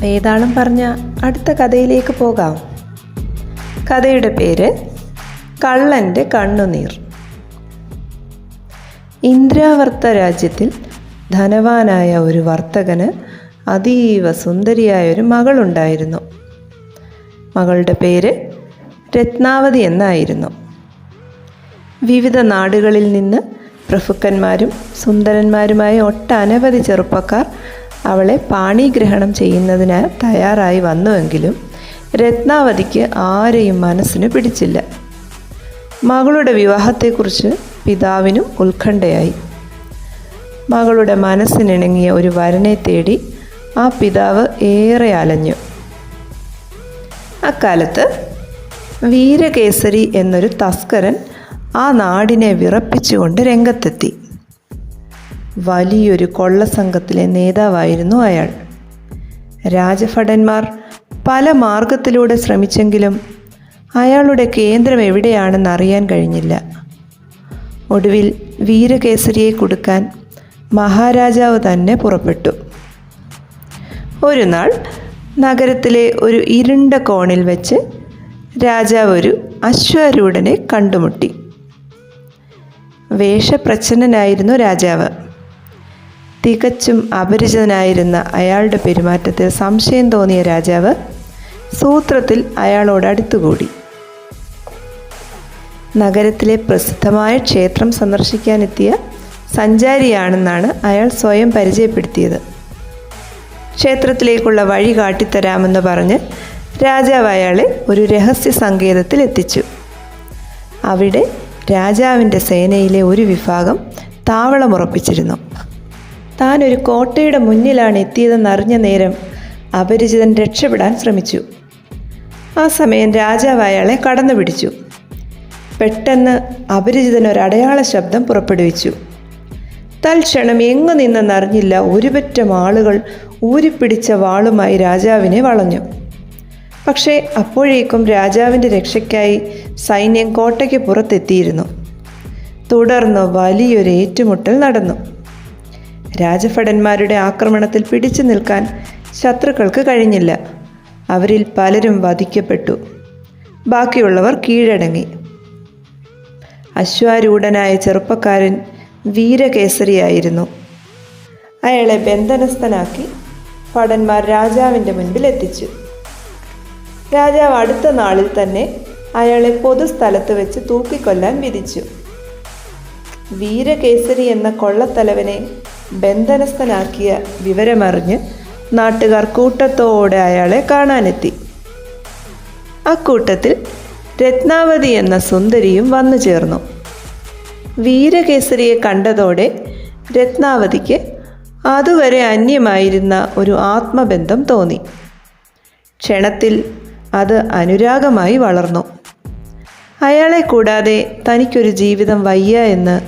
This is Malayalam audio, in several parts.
വേതാളം പറഞ്ഞ അടുത്ത കഥയിലേക്ക് പോകാം. കഥയുടെ പേര് കള്ളന്റെ കണ്ണുനീർ. ഇന്ദ്രാവർത്ത രാജ്യത്തിൽ ധനവാനായ ഒരു വർത്തകന് അതീവ സുന്ദരിയായ ഒരു മകളുണ്ടായിരുന്നു. മകളുടെ പേര് രത്നാവതി എന്നായിരുന്നു. വിവിധ നാടുകളിൽ നിന്ന് പ്രഭുക്കന്മാരും സുന്ദരന്മാരുമായ ഒട്ടനവധി ചെറുപ്പക്കാർ അവളെ പാണിഗ്രഹണം ചെയ്യുന്നതിന് തയ്യാറായി വന്നുവെങ്കിലും രത്നാവതിക്ക് ആരെയും മനസ്സിന് പിടിച്ചില്ല. മകളുടെ വിവാഹത്തെക്കുറിച്ച് പിതാവിനും ഉത്കണ്ഠയായി. മകളുടെ മനസ്സിനിണങ്ങിയ ഒരു വരനെ തേടി ആ പിതാവ് ഏറെ അലഞ്ഞു. അക്കാലത്ത് വീരകേസരി എന്നൊരു തസ്കരൻ ആ നാടിനെ വിറപ്പിച്ചുകൊണ്ട് രംഗത്തെത്തി. വലിയൊരു കൊള്ളസംഘത്തിലെ നേതാവായിരുന്നു അയാൾ. രാജഭടന്മാർ പല മാർഗത്തിലൂടെ ശ്രമിച്ചെങ്കിലും അയാളുടെ കേന്ദ്രം എവിടെയാണെന്ന് അറിയാൻ കഴിഞ്ഞില്ല. ഒടുവിൽ വീരകേസരിയെ കൊടുക്കാൻ മഹാരാജാവ് തന്നെ പുറപ്പെട്ടു. ഒരു നാൾ നഗരത്തിലെ ഒരു ഇരുണ്ട കോണിൽ വെച്ച് രാജാവ് ഒരു അശ്വാരൂഢനെ കണ്ടുമുട്ടി. വേഷപ്രച്ഛന്നനായിരുന്നു രാജാവ്. തികച്ചും അപരിചിതനായിരുന്ന അയാളുടെ പെരുമാറ്റത്തിൽ സംശയം തോന്നിയ രാജാവ് സൂത്രത്തിൽ അയാളോട് അടുത്തുകൂടി. നഗരത്തിലെ പ്രസിദ്ധമായ ക്ഷേത്രം സന്ദർശിക്കാനെത്തിയ സഞ്ചാരിയാണെന്നാണ് അയാൾ സ്വയം പരിചയപ്പെടുത്തിയത്. ക്ഷേത്രത്തിലേക്കുള്ള വഴി കാട്ടിത്തരാമെന്ന് പറഞ്ഞ് രാജാവ് അയാളെ ഒരു രഹസ്യ സങ്കേതത്തിൽ എത്തിച്ചു. അവിടെ രാജാവിന്റെ സേനയിലെ ഒരു വിഭാഗം താവളമുറപ്പിച്ചിരുന്നു. താൻ ഒരു കോട്ടയുടെ മുന്നിലാണ് എത്തിയതെന്നറിഞ്ഞ നേരം അപരിചിതൻ രക്ഷപ്പെടാൻ ശ്രമിച്ചു. ആ സമയം രാജാവ് അയാളെ കടന്നു പിടിച്ചു. പെട്ടെന്ന് അപരിചിതൻ ഒരു അടയാള ശബ്ദം പുറപ്പെടുവിച്ചു. തൽക്ഷണം എങ്ങു നിന്നെന്നറിഞ്ഞില്ല ഒരുപറ്റം ആളുകൾ ഊരിപ്പിടിച്ച വാളുമായി രാജാവിനെ വളഞ്ഞു. പക്ഷേ അപ്പോഴേക്കും രാജാവിന്റെ രക്ഷയ്ക്കായി സൈന്യം കോട്ടയ്ക്ക് പുറത്തെത്തിയിരുന്നു. തുടർന്ന് വലിയൊരു ഏറ്റുമുട്ടൽ നടന്നു. രാജഭടന്മാരുടെ ആക്രമണത്തിൽ പിടിച്ചു നിൽക്കാൻ ശത്രുക്കൾക്ക് കഴിഞ്ഞില്ല. അവരിൽ പലരും വധിക്കപ്പെട്ടു. ബാക്കിയുള്ളവർ കീഴടങ്ങി. അശ്വാരൂഢനായ ചെറുപ്പക്കാരൻ വീരകേസരിയായിരുന്നു. അയാളെ ബന്ധനസ്ഥനാക്കി ഭടന്മാർ രാജാവിന്റെ മുൻപിൽ എത്തിച്ചു. രാജാവ് അടുത്ത നാളിൽ തന്നെ അയാളെ പൊതുസ്ഥലത്ത് വെച്ച് തൂക്കിക്കൊല്ലാൻ വിധിച്ചു. വീരകേസരി എന്ന കൊള്ളത്തലവനെ ബന്ധനസ്ഥനാക്കിയ വിവരമറിഞ്ഞ് നാട്ടുകാർ കൂട്ടത്തോടെ അയാളെ കാണാനെത്തി. അക്കൂട്ടത്തിൽ രത്നാവതി എന്ന സുന്ദരിയും വന്നു ചേർന്നു. വീരകേസരിയെ കണ്ടതോടെ രത്നാവതിക്ക് അതുവരെ അന്യമായിരുന്ന ഒരു ആത്മബന്ധം തോന്നി. ക്ഷണത്തിൽ അത് അനുരാഗമായി വളർന്നു. അയാളെ കൂടാതെ തനിക്കൊരു ജീവിതം വയ്യ എന്ന്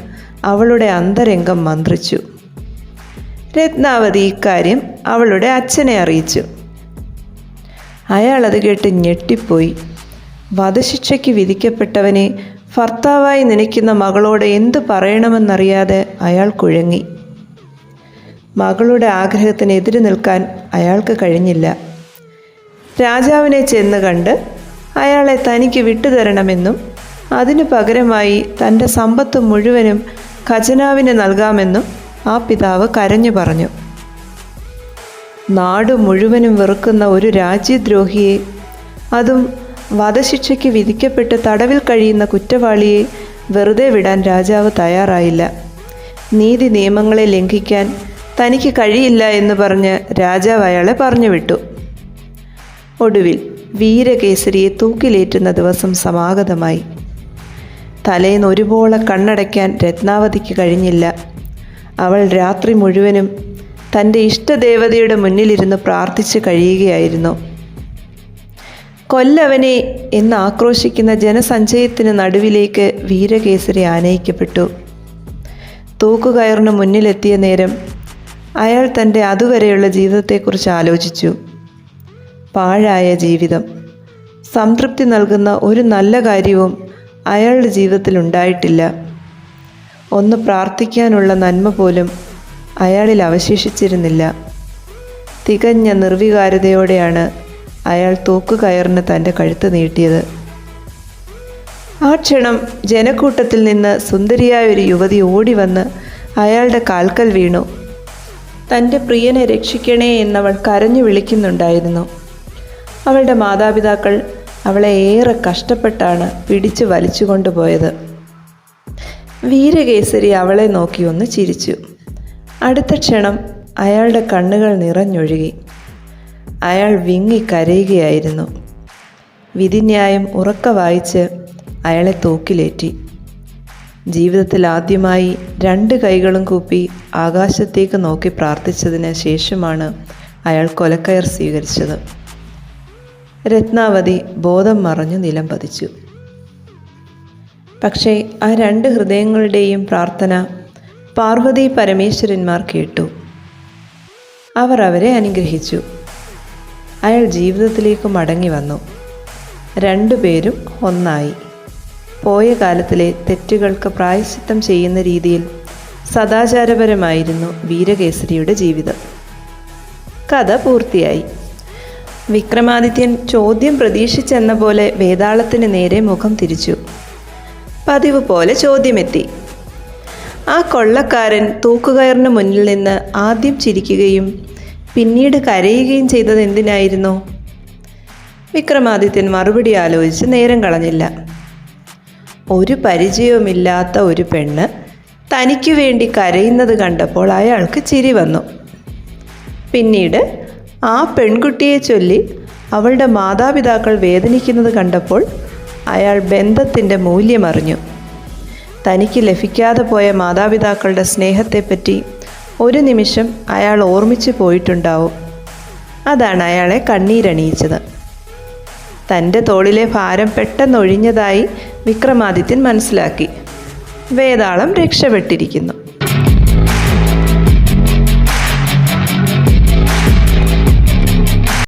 അവളുടെ അന്തരംഗം മന്ത്രിച്ചു. രത്നാവതി ഇക്കാര്യം അവളുടെ അച്ഛനെ അറിയിച്ചു. അയാളത് കേട്ട് ഞെട്ടിപ്പോയി. വധശിക്ഷയ്ക്ക് വിധിക്കപ്പെട്ടവനെ ഭർത്താവായി നനയ്ക്കുന്ന മകളോട് എന്തു പറയണമെന്നറിയാതെ അയാൾ കുഴങ്ങി. മകളുടെ ആഗ്രഹത്തിന് എതിര് നിൽക്കാൻ അയാൾക്ക് കഴിഞ്ഞില്ല. രാജാവിനെ ചെന്ന് കണ്ട് അയാളെ തനിക്ക് വിട്ടുതരണമെന്നും അതിനു പകരമായി തന്റെ സമ്പത്ത് മുഴുവനും ഖജനാവിന് നൽകാമെന്നും ആ പിതാവ് കരഞ്ഞു പറഞ്ഞു നാട് മുഴുവനും വെറുക്കുന്ന ഒരു രാജ്യദ്രോഹിയെ അതും വധശിക്ഷയ്ക്ക് വിധിക്കപ്പെട്ട് തടവിൽ കഴിയുന്ന കുറ്റവാളിയെ വെറുതെ വിടാൻ രാജാവ് തയ്യാറായില്ല. നീതി നിയമങ്ങളെ ലംഘിക്കാൻ തനിക്ക് കഴിയില്ല എന്ന് പറഞ്ഞ് രാജാവ് അയാളെ പറഞ്ഞു വിട്ടു ഒടുവിൽ വീരകേസരിയെ തൂക്കിലേറ്റുന്ന ദിവസം സമാഗതമായി. തലേന്ന് ഒരുപോലെ കണ്ണടയ്ക്കാൻ രത്നാവതിക്ക് കഴിഞ്ഞില്ല. അവൾ രാത്രി മുഴുവനും തന്റെ ഇഷ്ടദേവതയുടെ മുന്നിലിരുന്ന് പ്രാർത്ഥിച്ച് കഴിയുകയായിരുന്നു. കൊല്ലവനെ എന്ന് ആക്രോശിക്കുന്ന ജനസഞ്ചയത്തിന് നടുവിലേക്ക് വീരകേസരി ആനയിക്കപ്പെട്ടു. തൂക്കുകയറിന് മുന്നിലെത്തിയ നേരം അയാൾ തന്റെ അതുവരെയുള്ള ജീവിതത്തെക്കുറിച്ച് ആലോചിച്ചു. പാഴായ ജീവിതം. സംതൃപ്തി നൽകുന്ന ഒരു നല്ല കാര്യവും അയാളുടെ ജീവിതത്തിൽ ഉണ്ടായിട്ടില്ല. ഒന്ന് പ്രാർത്ഥിക്കാനുള്ള നന്മ പോലും അയാളിൽ അവശേഷിച്ചിരുന്നില്ല. തികഞ്ഞ നിർവികാരതയോടെയാണ് അയാൾ തൂക്കുകയറിന് തന്റെ കഴുത്ത് നീട്ടിയത്. ആ ക്ഷണം ജനക്കൂട്ടത്തിൽ നിന്ന് സുന്ദരിയായ ഒരു യുവതി ഓടി വന്ന് അയാളുടെ കാൽക്കൽ വീണു. തന്റെ പ്രിയനെ രക്ഷിക്കണേ എന്നവൾ കരഞ്ഞു വിളിക്കുന്നുണ്ടായിരുന്നു. അവളുടെ മാതാപിതാക്കൾ അവളെ ഏറെ കഷ്ടപ്പെട്ടാണ് പിടിച്ചു വലിച്ചു കൊണ്ടുപോയത് വീരകേസരി അവളെ നോക്കി ഒന്ന് ചിരിച്ചു. അടുത്ത ക്ഷണം അയാളുടെ കണ്ണുകൾ നിറഞ്ഞൊഴുകി. അയാൾ വിങ്ങി കരയുകയായിരുന്നു. വിധിന്യായം ഉറക്ക വായിച്ച് അയാളെ തൂക്കിലേറ്റി. ജീവിതത്തിൽ ആദ്യമായി രണ്ട് കൈകളും കൂപ്പി ആകാശത്തേക്ക് നോക്കി പ്രാർത്ഥിച്ചതിന് ശേഷമാണ് അയാൾ കൊലക്കയർ സ്വീകരിച്ചത്. രത്നാവതി ബോധം മറഞ്ഞു നിലം പതിച്ചു പക്ഷേ ആ രണ്ട് ഹൃദയങ്ങളുടെയും പ്രാർത്ഥന പാർവതി പരമേശ്വരന്മാർ കേട്ടു. അവർ അവരെ അനുഗ്രഹിച്ചു. അയാൾ ജീവിതത്തിലേക്ക് മടങ്ങി വന്നു. രണ്ടുപേരും ഒന്നായി. പോയ കാലത്തിലെ തെറ്റുകൾക്ക് പ്രായശ്ചിത്തം ചെയ്യുന്ന രീതിയിൽ സദാചാരപരമായിരുന്നു വീരകേസരിയുടെ ജീവിതം. കഥ പൂർത്തിയായി. വിക്രമാദിത്യൻ ചോദ്യം പ്രതീക്ഷിച്ചെന്ന പോലെ വേതാളത്തിന് നേരെ മുഖം തിരിച്ചു. പതിവ് പോലെ ചോദ്യമെത്തി. ആ കൊള്ളക്കാരൻ തൂക്കുകയറിന് മുന്നിൽ നിന്ന് ആദ്യം ചിരിക്കുകയും പിന്നീട് കരയുകയും ചെയ്തത് എന്തിനായിരുന്നു? വിക്രമാദിത്യൻ മറുപടി ആലോചിച്ച് നേരം കളഞ്ഞില്ല. ഒരു പരിചയവുമില്ലാത്ത ഒരു പെണ്ണ് തനിക്കു വേണ്ടി കരയുന്നത് കണ്ടപ്പോൾ അയാൾക്ക് ചിരി വന്നു. പിന്നീട് ആ പെൺകുട്ടിയെ ചൊല്ലി അവളുടെ മാതാപിതാക്കൾ വേദനിക്കുന്നത് കണ്ടപ്പോൾ അയാൾ ബന്ധത്തിന്റെ മൂല്യമറിഞ്ഞു. തനിക്ക് ലഭിക്കാതെ പോയ മാതാപിതാക്കളുടെ സ്നേഹത്തെപ്പറ്റി ഒരു നിമിഷം അയാൾ ഓർമ്മിച്ചു പോയിട്ടുണ്ടാവും. അതാണ് അയാളെ കണ്ണീരണിയിച്ചത്. തന്റെ തോളിലെ ഭാരം പെട്ടെന്നൊഴിഞ്ഞതായി വിക്രമാദിത്യൻ മനസ്സിലാക്കി. വേതാളം രക്ഷപ്പെട്ടിരിക്കുന്നു.